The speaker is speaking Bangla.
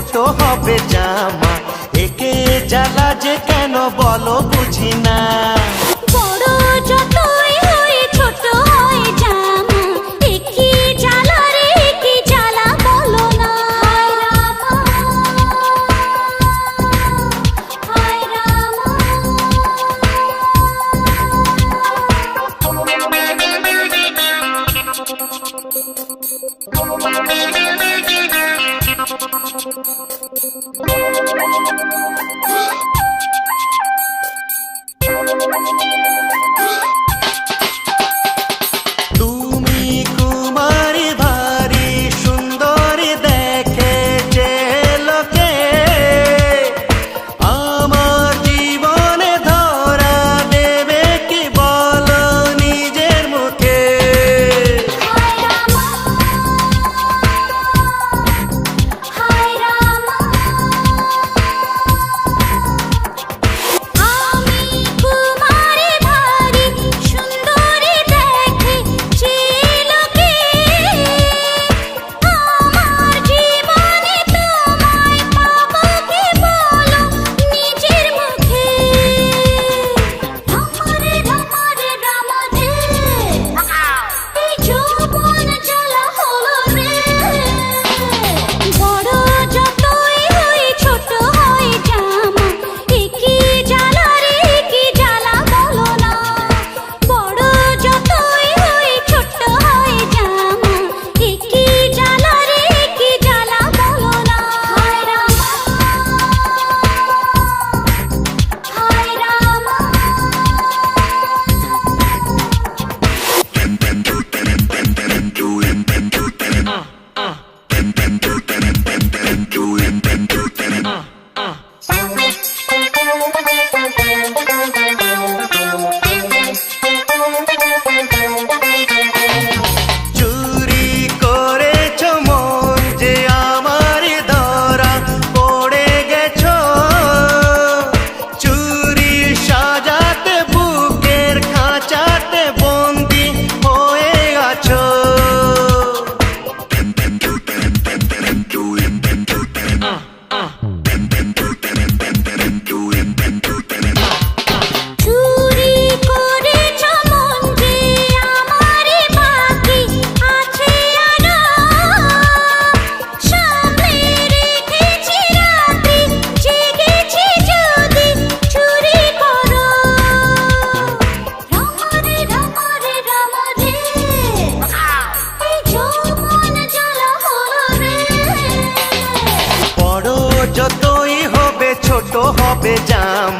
ছোট হবে জামা। একে জ্বালা যে কেন বলো বুঝি না। হবে জাম